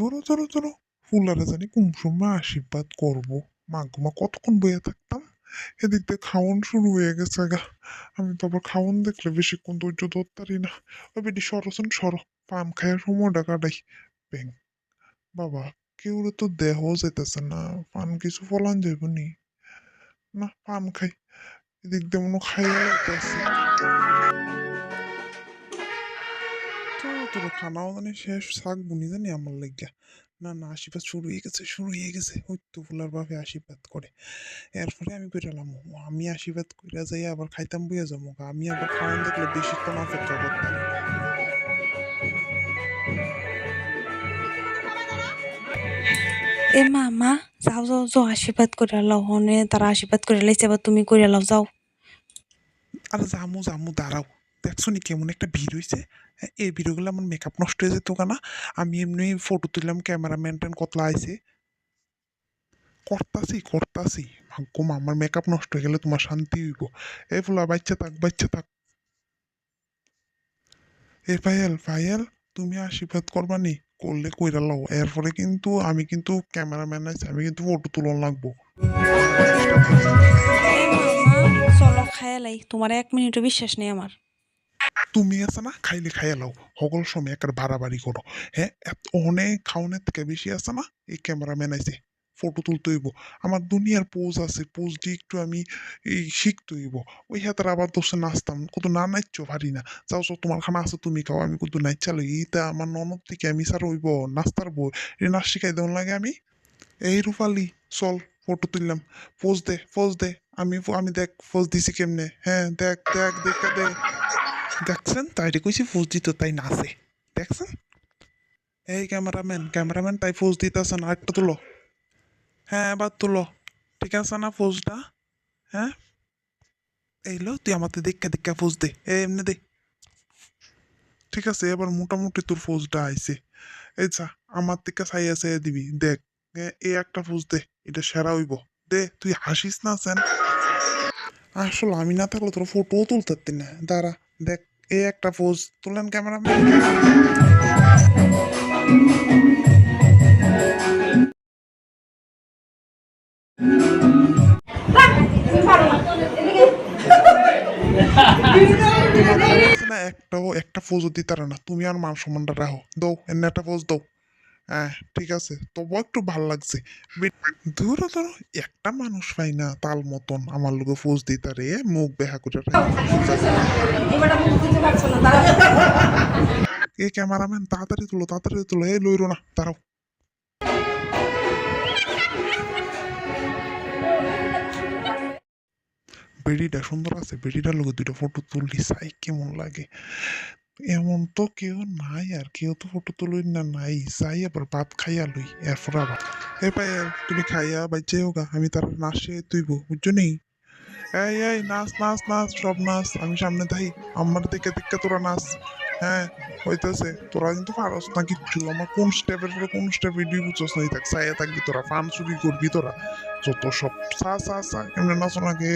ধরো ধরো ধরো ফুলারা জানি কোন সময় আশীর্বাদ করব। মা মা কতক্ষণ বইয়ে থাকতাম? এদিক দিয়ে খাওয়ান শুরু হয়ে গেছে গা। আমি তো আবার খাওয়ান দেখলে বেশিক্ষণ ধৈর্য ধরতারি না। ওই বেটি সরসন সর। পান খাইয়ার সময়টা কাটাই। ব্যাং। বাবা, কেউ তো দেহ যেতেছে না। পান কিছু ফলান যাইব নি। না পান খাই। এদিক দিয়ে মনে খাইয়া তোর খানাও জানি শেষ শাক বুনি জানি আমার লাগিয়া না না আশীর্বাদ শুরু হয়ে গেছে শুরু হয়ে গেছে। ওই তো ফুলার ভাবে আশীর্বাদ করে। এরপরে আমি কইরালাম আমি আশীর্বাদ কইরা যাই আবার খাইতাম বইয়া যাব আমি আবার খাওয়ান দেখলে বেশিক্ষণ অপেক্ষা করতাম এ মা মা যাও যাও যাও আশীর্বাদ করে লাও। হনে তারা আশীর্বাদ করে লাইছে এবার তুমি করে লাও যাও। আরে জামু জামু দাঁড়াও। দেখছ নি কেমন একটা ভিড় হয়েছে এই ভিডিওগুলো আমার মেকআপ নষ্ট হয়ে যেত কেনা? আমি এমনি ফটো তুললাম ক্যামেরাম্যান ট্যান কতলা আইছে। করতাছি করতাছি। ভাগ্য মা, আমার মেকআপ নষ্ট হয়ে গেলে তোমার শান্তি হইব। এই ফুলা বাচ্চা থাক বাচ্চা থাক। এ পায়েল পায়েল তুমি আশীর্বাদ করবা নি করলে কইরা লও। এরপরে কিন্তু আমি কিন্তু ক্যামেরাম্যান আছে আমি কিন্তু ফটো তুলন লাগবো। এ চলো খায়ালাই তোমার এক মিনিটও বিশ্বাস নেই আমার। তুমি আছে না, খাইলে খাইয়া লাও। সকল সময় একটা বাড়াবাড়ি করো। হ্যাঁ অনেক খাওয়ানোর থেকে বেশি আছে না? এই ক্যামেরাম্যান আছে ফটো তুলতে হইব। আমার দুনিয়ার পোজ আছে, পোজ দিয়ে একটু আমি এই শিখতে হইব। ওই হাতের আবার দোষে নাচতাম। কত না নাচছ পারি না। যাও যাও, তোমার খানা আছে, তুমি খাও, আমি কত নাচালো এইটা আমার ননদ থেকে আমি স্যার হইব নাস্তার বই এ নাচ শিখাই দেওয়ার লাগে আমি? এই রূপালি, চল ফটো তুললাম। পোজ দে পোজ দে। আমি আমি দেখ পোজ দিছি কেমনে? হ্যাঁ দেখ দেখ দেখ দেখ দেখছেন? তাই কইছি ফোজ দিত তাই নাচে। দেখছেন? এই ক্যামেরাম্যান ক্যামেরাম্যান, তাই ফোজ দিতেছে না? একটা তুলো। হ্যাঁ এবার তুলো। ঠিক আছে না ফোজটা হ্যাঁ? এইলো তুই আমাদের দেখা দেখা ফোজ দে। এমনি দে। ঠিক আছে, এবার মোটামুটি তোর ফোজটা আইছে। এই যা, আমার থেকে চাই আছে দিবি, দেখ। এ একটা ফোজ দে, এটা সেরা হইব। দে, তুই হাসিস না, সেন? আসলে আমি না থাকলে তোর ফটোও তুলতে না। দাঁড়া, দেখ। এই একটা পোজ তুলেন ক্যামেরাম্যান? একটা একটাও একটা পোজও দিতারা না। তুমি আর মান সম্মানটা রাখো। দৌ এমনি একটা পোজ দৌ হ্যাঁ ঠিক আছে। তবু একটু ভালো লাগছে। ধরো ধরো, একটা মানুষ পাই না তাল মতন আমার লোকে পোজ দিতারে মুখ বেহা করে এ ক্যামেরাম্যান, তাড়াতাড়ি তুলো তাড়াতাড়ি তুলো। এই লইরো না, দাঁড়াও। বেডিটা সুন্দর আছে, বেডিটার লোক দুইটা ফটো তুললি, সাই কেমন লাগে। এমন তো কেউ নাই আর কেউ তো ফটো তুলই না নাই যাই আবার ভাত খাইয়া লই এরপর আবার এ তুমি খাইয়া বাইচে হোগা আমি তার নাচে তুইব বুঝছ নেই এই এই নাচ নাচ নাচ সব নাচ আমি সামনে থাই আমার দিকে দিকে তোরা নাচ হ্যাঁ হইতেছে তোরা কিন্তু পারস না কিচ্ছু আমার কোন স্টেপের পরে কোন স্টেপ ভিডিও বুঝছস না থাক সাইয়া থাকবি তোরা ফান চুরি করবি তোরা যত সব সা সা সা কেমনে নাচো নাকি